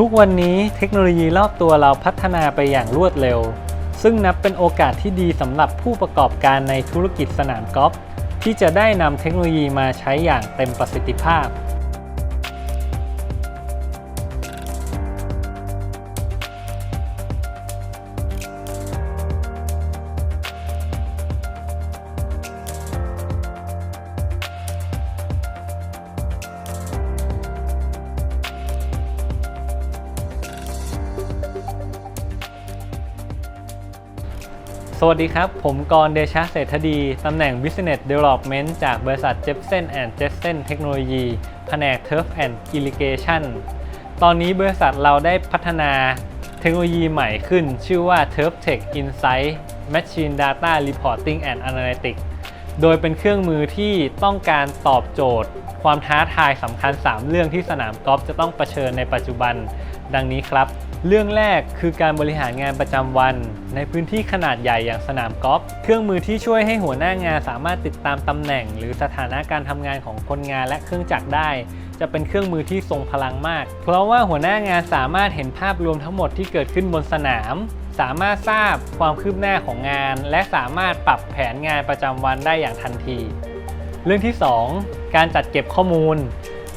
ทุกวันนี้เทคโนโลยีรอบตัวเราพัฒนาไปอย่างรวดเร็ว ซึ่งนับเป็นโอกาสที่ดีสำหรับผู้ประกอบการในธุรกิจสนามกอล์ฟที่จะได้นำเทคโนโลยีมาใช้อย่างเต็มประสิทธิภาพ สวัสดีครับ ผมกรเดชะเศรษฐดี ตำแหน่ง Business Development จากบริษัท j e p s o n and j e p s o n Technology แผนก Turf and Irrigation ตอนนี้บริษัทเราได้พัฒนาเทคโนโลยีใหม่ขึ้น ชื่อว่า Turf Tech Insight Machine Data Reporting and Analytics โดยเป็นเครื่องมือที่ต้องการตอบโจทย์ ความท้าทายสำคัญ 3 เรื่องที่สนามกอล์ฟจะต้องเผชิญในปัจจุบัน ดังนี้ครับ เรื่องแรกคือการบริหารงานประจำวัน ในพื้นที่ขนาดใหญ่อย่างสนามกอล์ฟเครื่องมือที่ช่วยให้หัวหน้างานสามารถติดตามตำแหน่ง หรือสถานะการทำงานของคนงานและเครื่องจักรได้ จะเป็นเครื่องมือที่ทรงพลังมาก เพราะว่าหัวหน้างานสามารถเห็นภาพรวมทั้งหมดที่เกิดขึ้นบนสนาม สามารถทราบความคืบหน้าของงาน และสามารถปรับแผนงานประจำวันได้อย่างทันที เรื่องที่ 2 การจัดเก็บข้อมูล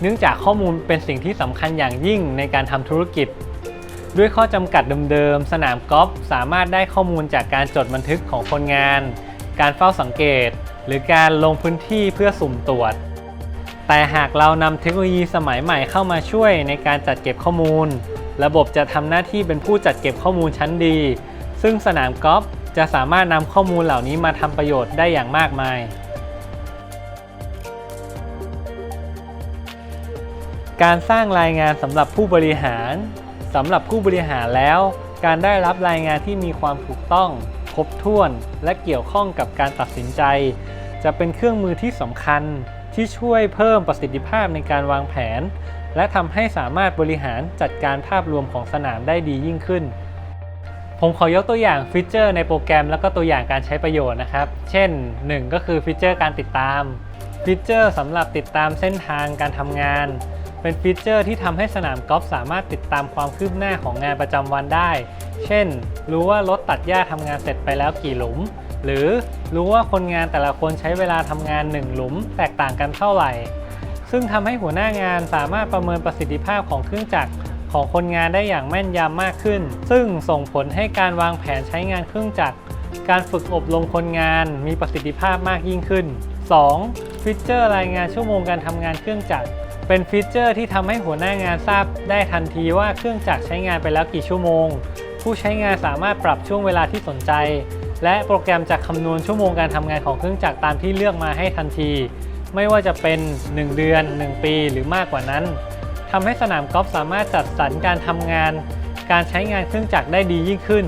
เนื่องจากข้อมูลเป็นสิ่งที่สำคัญอย่างยิ่งในการทำธุรกิจ ด้วยข้อจำกัดเดิมๆ สนามกอล์ฟสามารถได้ข้อมูลจากการจดบันทึกของคนงาน การเฝ้าสังเกต หรือการลงพื้นที่เพื่อสุ่มตรวจ แต่หากเรานำเทคโนโลยีสมัยใหม่เข้ามาช่วยในการจัดเก็บข้อมูล ระบบจะทำหน้าที่เป็นผู้จัดเก็บข้อมูลชั้นดี ซึ่งสนามกอล์ฟจะสามารถนำข้อมูลเหล่านี้มาทำประโยชน์ได้อย่างมากมาย การสร้างรายงานสำหรับผู้บริหารสำหรับผู้บริหารแล้ว การได้รับรายงานที่มีความถูกต้อง ครบถ้วน และเกี่ยวข้องกับการตัดสินใจ จะเป็นเครื่องมือที่สำคัญที่ช่วยเพิ่มประสิทธิภาพในการวางแผน และทำให้สามารถบริหารจัดการภาพรวมของสนามได้ดียิ่งขึ้น ผมขอยกตัวอย่างฟีเจอร์ในโปรแกรม แล้วก็ตัวอย่างการใช้ประโยชน์นะครับ เช่น 1 ก็คือฟีเจอร์การติดตามฟีเจอร์สำหรับติดตามเส้นทางการทำงาน เป็นฟีเจอร์ที่ทำให้สนามกอล์ฟสามารถติดตามความคืบหน้าของงานประจำวันได้ เช่น รู้ว่ารถตัดหญ้าทำงานเสร็จไปแล้วกี่หลุม หรือรู้ว่าคนงานแต่ละคนใช้เวลาทำงาน 1 หลุม แตกต่างกันเท่าไหร่ ซึ่งทำให้หัวหน้างานสามารถประเมินประสิทธิภาพของเครื่องจักรของคนงานได้อย่างแม่นยำมากขึ้น ซึ่งส่งผลให้การวางแผนใช้งานเครื่องจักร การฝึกอบรมคนงานมีประสิทธิภาพมากยิ่งขึ้น 2. ฟีเจอร์รายงานชั่วโมงการทำงานเครื่องจักร เป็นฟีเจอร์ที่ทำให้หัวหน้างานทราบได้ทันทีว่าเครื่องจักรใช้งานไปแล้วกี่ชั่วโมง ผู้ใช้งานสามารถปรับช่วงเวลาที่สนใจ และโปรแกรมจะคำนวณชั่วโมงการทำงานของเครื่องจักรตามที่เลือกมาให้ทันที ไม่ว่าจะเป็น 1 เดือน 1 ปีหรือมากกว่านั้นทำให้สนามกอล์ฟสามารถจัดสรรการทำงาน การใช้งานเครื่องจักรได้ดียิ่งขึ้น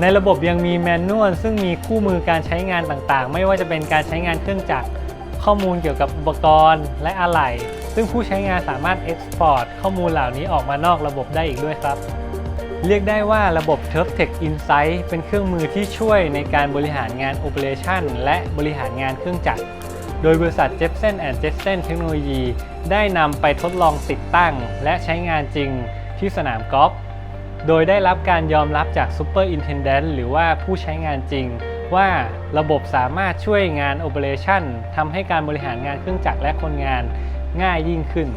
ในระบบยังมีแมนนวลซึ่งมีคู่มือการใช้งานต่างๆ ไม่ว่าจะเป็นการใช้งานเครื่องจักร ข้อมูลเกี่ยวกับอุปกรณ์ และอะไหล่ ซึ่งผู้ใช้งานสามารถเอ็กซ์พอร์ตข้อมูลเหล่านี้ออกมานอกระบบได้อีกด้วยครับ เรียกได้ว่าระบบ Turf Tech Insight เป็นเครื่องมือที่ช่วยในการบริหารงาน Operation และบริหารงานเครื่องจักร โดยบริษัท j e p s o n and j e p s o n Technology ได้นำไปทดลองติดตั้ง และใช้งานจริงที่สนามกอล์ฟโดยได้รับการยอมรับจาก Superintendent หรือว่าผู้ใช้งานจริง ว่าระบบสามารถช่วยงาน Operation ทำให้การบริหารงานเครื่องจักรและคนงาน ง่ายยิ่งขึ้น